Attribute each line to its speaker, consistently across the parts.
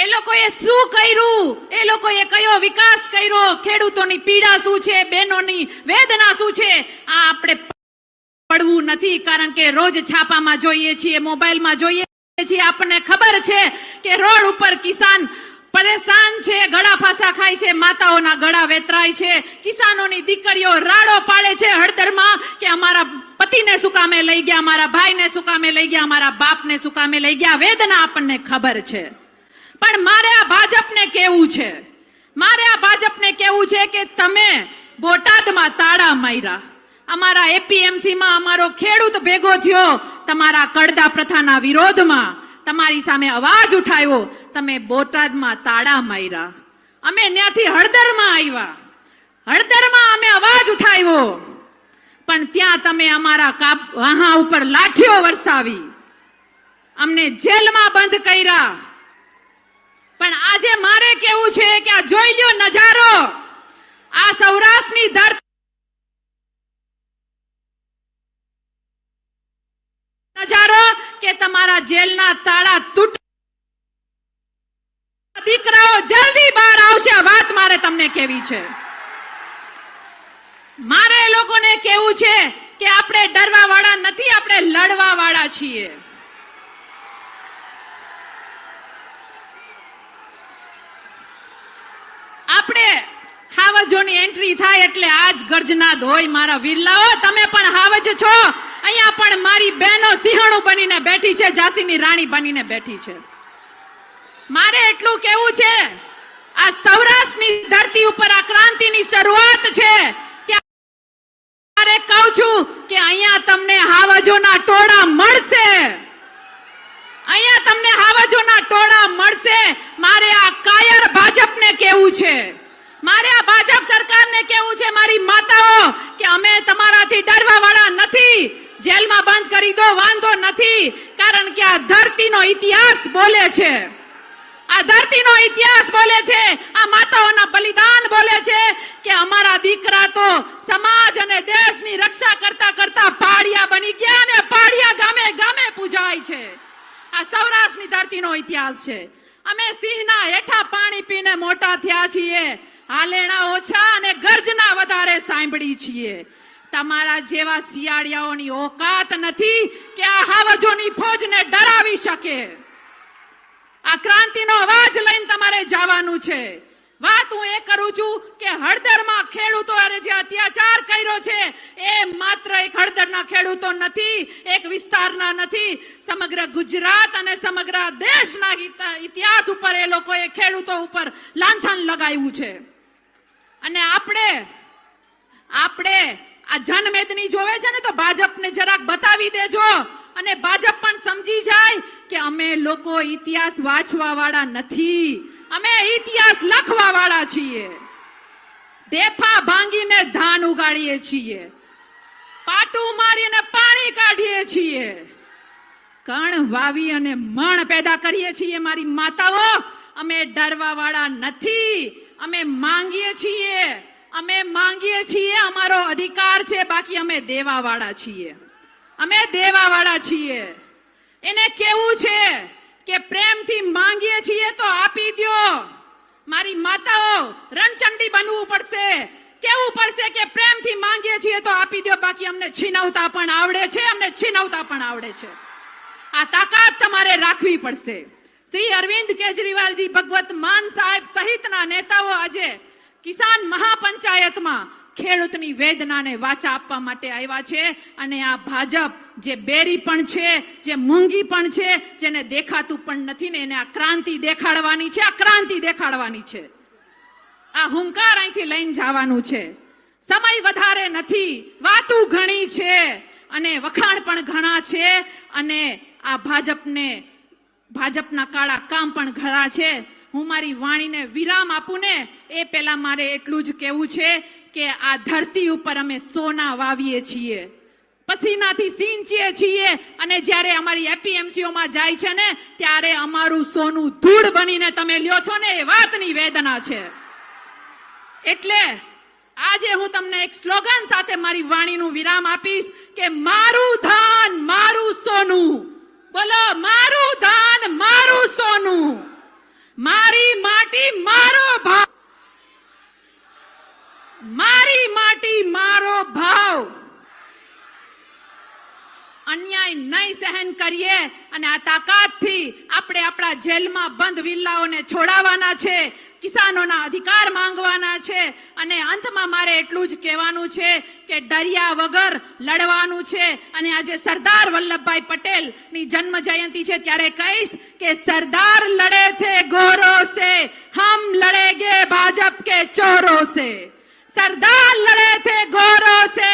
Speaker 1: એ લોકોએ શું કર્યું? એ લોકોએ કયો વિકાસ કર્યો? ખેડૂતોની પીડા શું છે? બહેનોની વેદના શું છે? આ આપણે પડવું નથી, કારણ કે રોજ છાપામાં જોઈએ છીએ, મોબાઈલમાં જોઈએ છીએ. આપણને ખબર છે કે રોડ ઉપર કિસાન પરેશાન છે, ગળા ફાંસા ખાય છે, માતાઓના ગળા વેતરાય છે, કિસાનોની દીકરીઓ રાડો પાડે છે હળદરમાં કે અમારા પતિને શું કામે લઈ ગયા, અમારા ભાઈને શું કામે લઈ ગયા, અમારા બાપને શું કામે લઈ ગયા? વેદના આપણને ખબર છે. પણ મારે આ ભાજપને કેવું છે. મારે આ ભાજપને કેવું છે કે તમે બોટાદમાં તાળા માર્યા. અમારા એપીએમસી માં અમારો ખેડૂત ભેગો થયો. તમારા કડદા પ્રથાના વિરોધમાં તમારી સામે અવાજ ઉઠાવ્યો. તમે બોટાદમાં તાળા માર્યા. અમે ત્યાંથી હળદરમાં આવ્યા. હળદરમાં અમે અવાજ ઉઠાવ્યો. પણ ત્યાં તમે અમારા વાહા ઉપર લાઠીઓ વરસાવી. અમને જેલમાં બંધ કર્યા. પણ આજે મારે કેવું છે કે આ જોઈ લ્યો નજારો. આ સૌરાષ્ટ્રની ધરતી નજારો કે તમારા જેલના તાળા તૂટ દીકરાઓ જલ્દી બહાર આવશે વાત મારે તમને કેવી છે. મારે લોકોને કેવું છે કે આપણે ડરવા વાળા નથી, આપણે લડવા વાળા છીએ. આપણે હાવજોની એન્ટ્રી થાય એટલે આજ ગર્જનાદ હોય મારા વિરલાઓ, તમે પણ હાવજ છો. અહીંયા પણ મારી બહેનો સિંહણું બનીને બેઠી છે, ઝાંસીની રાણી બનીને બેઠી છે. મારે એટલું કેવું છે, આ સૌરાષ્ટ્રની ધરતી ઉપર આ ક્રાંતિની શરૂઆત છે. ત્યારે કહું છું કે અહીંયા તમને હાવજોના ટોળા મળશે. અહીંયા તમને હાવજોના ટોળા મળશે. મારે આ કાયર ભાજપને કેવું છે. મારે આ ભાજપ સરકારને કેવું છે મારી માતાઓ, કે અમે તમારાથી ડરવા વાળા નથી, જેલમાં બંધ કરી દો, વાંધો નથી, કારણ કે આ ધરતીનો ઇતિહાસ બોલે છે. આ ધરતીનો ઇતિહાસ બોલે છે, આ માતાઓના બલિદાન બોલે છે, કે અમારા દીકરા તો સમાજ અને દેશની રક્ષા કરતા કરતા પાડિયા બની ગયા અને પાડિયા ગામે ગામે પૂજાય છે. આ સૌરાષ્ટ્રની ધરતીનો ઇતિહાસ છે. અમે સિંહના હેઠા પાણી પીને મોટા થયા છીએ. હાલેણા ઓછા અને ગર્જના વધારે સાંભળી છીએ. તમારા જેવા શિયાળિયાઓની ઓકાત નથી કે આ હાવજોની ફોજને ડરાવી શકે. આ ક્રાંતિનો અવાજ લઈને તમારે જવાનું છે. વાત હું એ કરું છું કે હળદરમાં ખેડૂતો જે અત્યાચાર કર્યો છે, એ માત્ર એક હળદરના ખેડૂતો નથી, એક વિસ્તારના નથી. સમગ્ર ગુજરાત અને સમગ્ર દેશના ઇતિહાસ ઉપર એ લોકોએ ખેડૂતો ઉપર લાંછન લગાવ્યું છે. અને આપણે આપણે આ જનમેદની જોવે છે ને તો ભાજપને જરાક બતાવી દેજો. અને ભાજપ પણ સમજી જાય કે અમે લોકો ઇતિહાસ વાંચવા વાળા નથી. અમે ઇતિહાસ લખવા વાળા છીએ. દેફા ભાંગીને ધાન ઉગાડીએ છીએ. પાટું મારીને પાણી કાઢીએ છીએ. કણ વાવી અને મણ પેદા કરીએ છીએ મારી માતાઓ. અમે ડરવા વાળા નથી. અમે માંગીએ છીએ. અમે માંગીએ છીએ અમારો અધિકાર છે, બાકી અમે દેવાવાળા છીએ. અમે દેવાવાળા છીએ. એને કેવું છે કે પ્રેમથી માંગીએ છીએ તો આપી દ્યો. મારી માતાઓ, રણચંડી બનવું પડશે. કેવું પડશે કે પ્રેમથી માંગીએ છીએ તો આપી દ્યો, બાકી અમને છીનવતા પણ આવડે છે, અમને છીનવતા પણ આવડે છે. આ તાકાત તમારે રાખવી પડશે. શ્રી અરવિંદ કેજરીવાલજી ભગવત માન સાહેબ સહિતના નેતાઓ આજે કિસાન મહાપંચાયતમાં ખેડૂતની વેદનાને વાચા આપવા માટે આવ્યા છે અને આ ભાજપ જે બેરી પણ છે, જે મૂંગી પણ છે, જેને દેખાતું પણ નથી ને એને આ ક્રાંતિ દેખાડવાની છે, આ ક્રાંતિ દેખાડવાની છે. આ હુંકાર અહીંથી લઈને જવાનું છે. સમય વધારે નથી, વાતું ઘણી છે અને વખાણ પણ ઘણા છે અને આ ભાજપને ભાજપના કાળા કામ પણ ઘણા છે. હું મારી વાણીને વિરામ આપું ને એ પહેલા મારે એટલું જ કહેવું છે કે આ ધરતી ઉપર અમે સોના વાવીએ છીએ. પસીનાથી સિંચીએ છીએ અને જ્યારે અમારી એપીએમસીઓમાં જાય છે ને, ત્યારે અમારું સોનું ધૂળ બનીને તમે લ્યો છો ને, એ વાતની વેદના છે. એટલે આજે હું તમને એક સ્લોગન સાથે મારી વાણીનું વિરામ આપીશ કે મારું ધાન, મારું સોનું. બોલો મારું ધાન મારું સોનું મારી માટી મારો ભાવ. મારી માટી મારો ભાવ. અન્યાય નહીં સહન કરીએ અને આ તાકાતથી આપણે આપણા જેલમાં બંધ વિલ્લાઓને છોડાવવાના છે, કિસાનોના અધિકાર માંગવાના છે અને અંતમાં મારે એટલું જ કહેવાનું છે કે ડરિયા વગર લડવાનું છે. અને આજે સરદાર વલ્લભભાઈ પટેલની જન્મ જયંતિ છે ત્યારે કહીશ કે સરદાર લડે થે ગોરો સે, હમ લડેગે ભાજપ કે ચોરો સે. સરદાર લડે થે ગોરો સે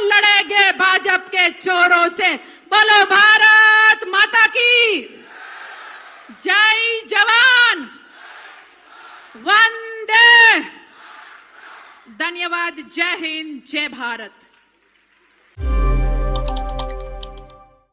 Speaker 1: लड़ेंगे भाजपा के चोरों से। बोलो भारत माता की। जय जवान। वंदे। धन्यवाद। जय हिंद। जय भारत।